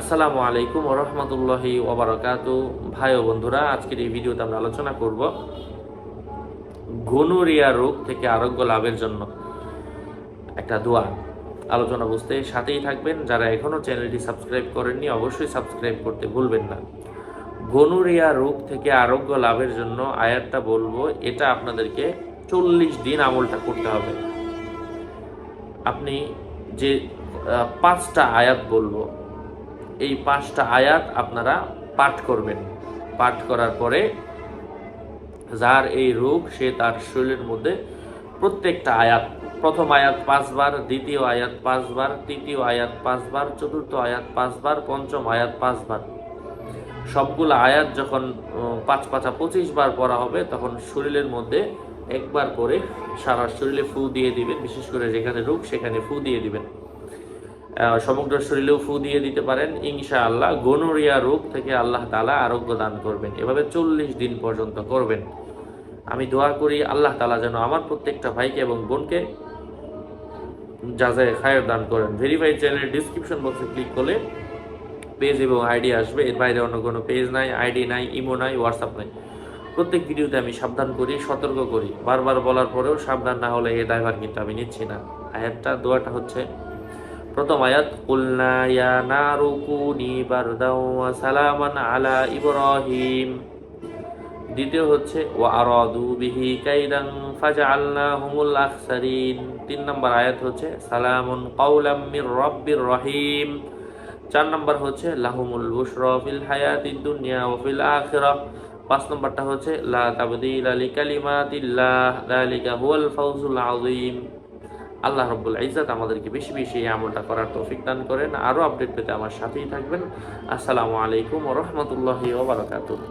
আসসালামু আলাইকুম রহমতুল্লাহি ওবরাকাতু ভাই ও বন্ধুরা, আজকের এই ভিডিওতে আমরা আলোচনা করব গনুরিয়া রোগ থেকে আরোগ্য লাভের জন্য একটা দোয়া। আলোচনা বুঝতে সাথেই থাকবেন। যারা এখনও চ্যানেলটি সাবস্ক্রাইব করেননি, অবশ্যই সাবস্ক্রাইব করতে ভুলবেন না। গনুরিয়া রোগ থেকে আরোগ্য লাভের জন্য আয়াতটা বলব, এটা আপনাদেরকে চল্লিশ দিন আমলটা করতে হবে। আপনি যে পাঁচটা আয়াত বলব এই পাঁচটা আয়াত আপনারা পাঠ করবেন। পাঠ করার পরে যার এই রোগ, সে তার শরীরের মধ্যে প্রত্যেকটা আয়াত, প্রথম আয়াত পাঁচবার, দ্বিতীয় আয়াত পাঁচবার, তৃতীয় আয়াত পাঁচবার, চতুর্থ আয়াত পাঁচবার, পঞ্চম আয়াত পাঁচবার। সবগুলো আয়াত যখন পাঁচ পাঁচা পঁচিশ বার পড়া হবে, তখন শরীরের মধ্যে একবার করে সারা শরীরে ফু দিয়ে দিবেন। বিশেষ করে যেখানে রোগ, সেখানে ফু দিয়ে দিবেন। সমগ্র শরীরেও ফু দিয়ে দিতে পারেন। ইনশা আল্লাহ গনোরিয়া রোগ থেকে আল্লাহ তালা আরোগ্য দান করবেন। এভাবে চল্লিশ দিন পর্যন্ত করবেন। আমি দোয়া করি আল্লাহ তালা যেন আমার প্রত্যেকটা ভাইকে এবং বোনকে যাচাই খায়ের দান করেন। ভেরিফাই চ্যানেলের ডিসক্রিপশন বক্সে ক্লিক করলে পেজ এবং আইডি আসবে। এর বাইরে অন্য কোনো পেজ নাই আইডি নাই ইমো নাই হোয়াটসঅ্যাপ নাই। প্রত্যেক ভিডিওতে আমি সাবধান করি, সতর্ক করি। বারবার বলার পরেও সাবধান না হলে এই ড্রাইভার কিন্তু আমি নিচ্ছি না। আয়াতটা, দোয়াটা হচ্ছে প্রথম আয়াত, কুলনা ইয়া নারু কুনি বারদাও ওয়া সালামান আলা ইব্রাহিম। দ্বিতীয় হচ্ছে, ওয়া আরাদু বিহি কাইদান ফাজআলনাহুমুল আখসারিন। তিন নম্বর আয়াত হচ্ছে, সালামুন কাওলাম মির রাব্বির রহিম। চার নম্বর হচ্ছে, লাহুমুল বুশরা ফিল হায়াতিদ দুনিয়া ওয়া ফিল আখিরাহ পাঁচ নম্বরটা হচ্ছে, লা তাবদিলা লিকালিমাতিল্লাহ। যালিকা হুয়াল ফাউজুল আযীম। আল্লাহ রব্বুল ইজাত আমাদেরকে বেশি বেশি এই আমলটা করার তৌফিক দান করেন। আরও আপডেট পেতে আমার সাথেই থাকবেন। আসসালামু আলাইকুম রহমতুল্লাহি বারাকাতুহু।